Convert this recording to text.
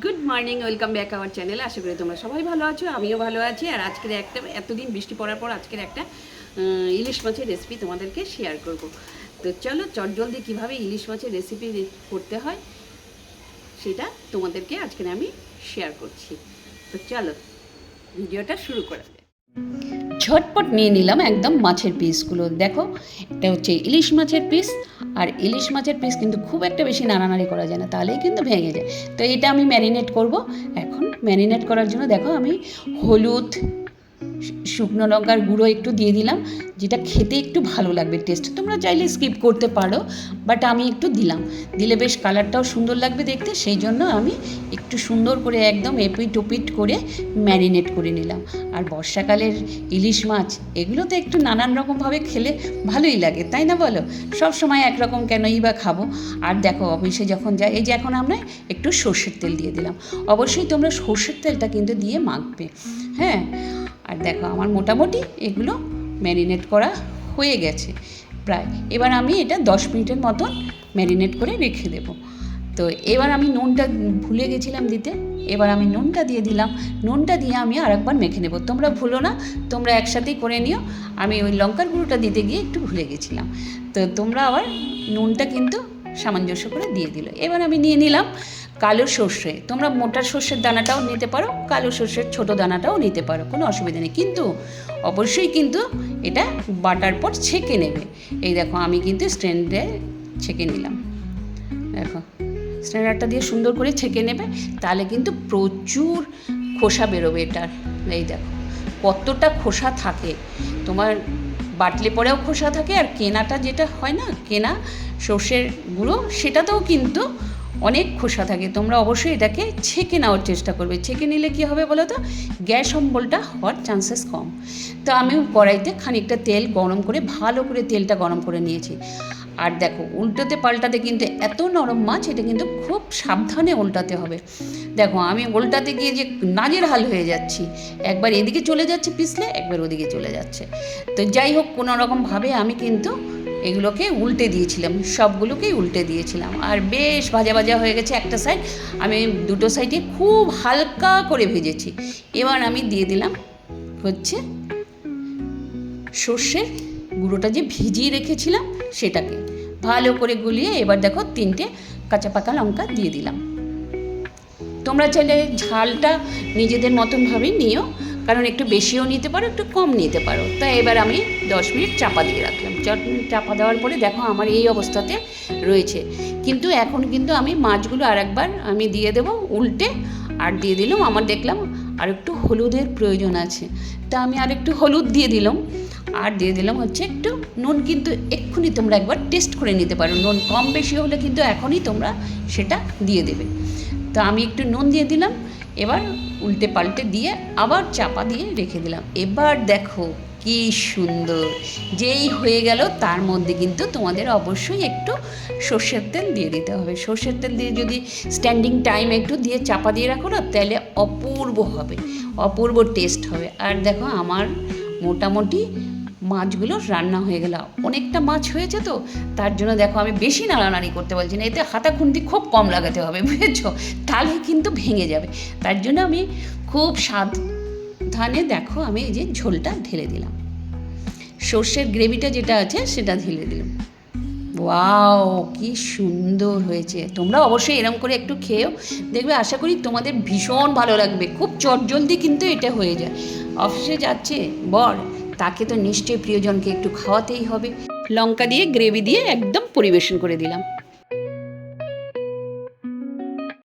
Good morning welcome back our চ্যানেলে আশা করি তোমরা সবাই ভালো আছো, আমিও ভালো আছি। আর আজকের একটা, এতদিন বৃষ্টি পড়ার পর আজকের একটা ইলিশ মাছের রেসিপি তোমাদেরকে শেয়ার করব। তো চলো চটজলদি কীভাবে ইলিশ মাছের রেসিপি করতে হয়, সেটা তোমাদেরকে আজকে আমি শেয়ার করছি। তো চলো, ভিডিওটা শুরু করা যায় ঝটপট নিয়ে নিলাম একদম মাছের পিসগুলো দেখো, এটা হচ্ছে ইলিশ মাছের পিস আর ইলিশ মাছের পিস কিন্তু খুব একটা বেশি নাড়ানাড়ি করা যায় না, তাহলেই কিন্তু ভেঙে যায়। তো এটা আমি ম্যারিনেট করব। এখন ম্যারিনেট করার জন্য দেখো, আমি হলুদ, শুকনো লঙ্কার গুঁড়ো একটু দিয়ে দিলাম, যেটা খেতে একটু ভালো লাগবে টেস্ট তোমরা চাইলে স্কিপ করতে পারো বাট আমি একটু দিলাম। দিলে বেশ কালারটাও সুন্দর লাগবে দেখতে, সেই জন্য আমি একটু সুন্দর করে একদম এপিট ওপিট করে ম্যারিনেট করে নিলাম। আর বর্ষাকালের ইলিশ মাছ এগুলো তো একটু নানান রকমভাবে খেলে ভালোই লাগে, তাই না বলো? সব সময় একরকম কেনই বা খাব। আর দেখো, অফিসে যখন যাই, এই যে এখন আমরা একটু সর্ষের তেল দিয়ে দিলাম। অবশ্যই তোমরা সর্ষের তেলটা কিন্তু দিয়ে মাখবে হ্যাঁ? আর দেখো, আমার মোটামুটি এগুলো ম্যারিনেট করা হয়ে গেছে, প্রায়। এবার আমি এটা দশ মিনিটের মতন ম্যারিনেট করে রেখে দেবো। তো এবার আমি নুনটা ভুলে গেছিলাম দিতে, এবার আমি নুনটা দিয়ে দিলাম। নুনটা দিয়ে আমি আরেকবার মেখে নেব। তোমরা ভুলো না, তোমরা একসাথেই করে নিও। আমি ওই লঙ্কার গুঁড়োটা দিতে গিয়ে একটু ভুলে গেছিলাম। তো তোমরা আবার নুনটা কিন্তু সামঞ্জস্য করে দিয়ে দিল। এবার আমি নিয়ে নিলাম কালো সর্ষে। তোমরা মোটা সর্ষের দানাটাও নিতে পারো, কালো সর্ষের ছোট দানাটাও নিতে পারো, কোনো অসুবিধা নেই। কিন্তু অবশ্যই কিন্তু এটা বাটার পর ছেঁকে নেবে। এই দেখো, আমি কিন্তু স্ট্যান্ডে ছেঁকে নিলাম। দেখো। স্ট্যান্ডারটা দিয়ে সুন্দর করে ছেঁকে নেবে, তাহলে কিন্তু প্রচুর খোসা বেরোবে এটার। এই দেখো, কতটা খোসা থাকে। তোমার বাটলে পরেও খোসা থাকে আর কেনাটা যেটা হয় না, কেনা সর্ষের গুঁড়ো, সেটাতেও কিন্তু অনেক খোসা থাকে। তোমরা অবশ্যই এটাকে ছেঁকে নেওয়ার চেষ্টা করবে। ছেঁকে নিলে কী হবে বলো তো? গ্যাস অম্বলটা হওয়ার চান্সেস কম। তো আমি কড়াইতে খানিকটা তেল গরম করে, ভালো করে তেলটা গরম করে নিয়েছি। আর দেখো, উল্টোতে পাল্টাতে কিন্তু এত নরম মাছ, এটা কিন্তু খুব সাবধানে উল্টাতে হবে। দেখো, আমি উল্টাতে গিয়ে যে নাজের হাল হয়ে যাচ্ছি, একবার এদিকে চলে যাচ্ছে পিছলে, একবার ওদিকে চলে যাচ্ছে। তো যাই হোক কোনো রকমভাবে আমি কিন্তু এগুলোকে উল্টে দিয়েছিলাম, সবগুলোকেই উল্টে দিয়েছিলাম। আর বেশ ভাজা ভাজা হয়ে গেছে একটা সাইড আমি দুটো সাইডে খুব হালকা করে ভেজেছি। এবার আমি দিয়ে দিলাম হচ্ছে সর্ষের গুঁড়োটা যে ভিজিয়ে রেখেছিলাম সেটাকে। ভালো করে গুলিয়ে এবার দেখো তিনটে কাঁচা পাকা লঙ্কা দিয়ে দিলাম। তোমরা চাইলে ঝালটা নিজেদের মতনভাবেই নিও, কারণ একটু বেশিও নিতে পারো, একটু কম নিতে পারো। তাই এবার আমি দশ মিনিট চাপা দিয়ে রাখলাম। চাপা দেওয়ার পরে দেখো আমার এই অবস্থাতে রয়েছে। কিন্তু এখন কিন্তু আমি মাছগুলো আরেকবার আমি দিয়ে দেবো উল্টে, আর দিয়ে দিলাম, আমার দেখলাম আর একটু হলুদের প্রয়োজন আছে। তা আমি আর একটু হলুদ দিয়ে দিলাম। আর দিয়ে দিলাম হচ্ছে একটু নুন, কিন্তু এক্ষুনি তোমরা একবার টেস্ট করে নিতে পারো। নুন কম বেশি হলে কিন্তু এখনই তোমরা সেটা দিয়ে দেবে। তো আমি একটু নুন দিয়ে দিলাম, এবার উল্টে পাল্টে দিয়ে আবার চাপা দিয়ে রেখে দিলাম। এবার দেখো কি সুন্দর। যেই হয়ে গেল, তার মধ্যে কিন্তু তোমাদের অবশ্যই একটু সর্ষের তেল দিয়ে দিতে হবে। সর্ষের তেল দিয়ে যদি স্ট্যান্ডিং টাইম একটু দিয়ে চাপা দিয়ে রাখো না, তাহলে অপূর্ব হবে, অপূর্ব টেস্ট হবে। আর দেখো আমার মোটামুটি মাছগুলো রান্না হয়ে গেল। অনেকটা মাছ হয়েছে তো, তার জন্য দেখো আমি বেশি নাড়ানাড়ি করতে বলছি না, এতে হাতা খুন্তি খুব কম লাগাতে হবে, বুঝেছ? তাহলে কিন্তু ভেঙে যাবে। তার জন্য আমি খুব সাবধানে দেখো আমি এই যে ঝোলটা ঢেলে দিলাম। সর্ষের গ্রেভিটা যেটা আছে সেটা ঢেলে দিলাম। ওয়াও, কি সুন্দর হয়েছে। তোমরা অবশ্যই এরম করে একটু খেয়েও দেখবে, আশা করি তোমাদের ভীষণ ভালো লাগবে। খুব চটজলদি কিন্তু এটা হয়ে যায়। অফিসে যাচ্ছে, বর তাকে তো নিশ্চয়ই প্রিয়জনকে একটু খাওয়াতেই হবে। লঙ্কা দিয়ে গ্রেভি দিয়ে একদম পরিবেশন করে দিলাম।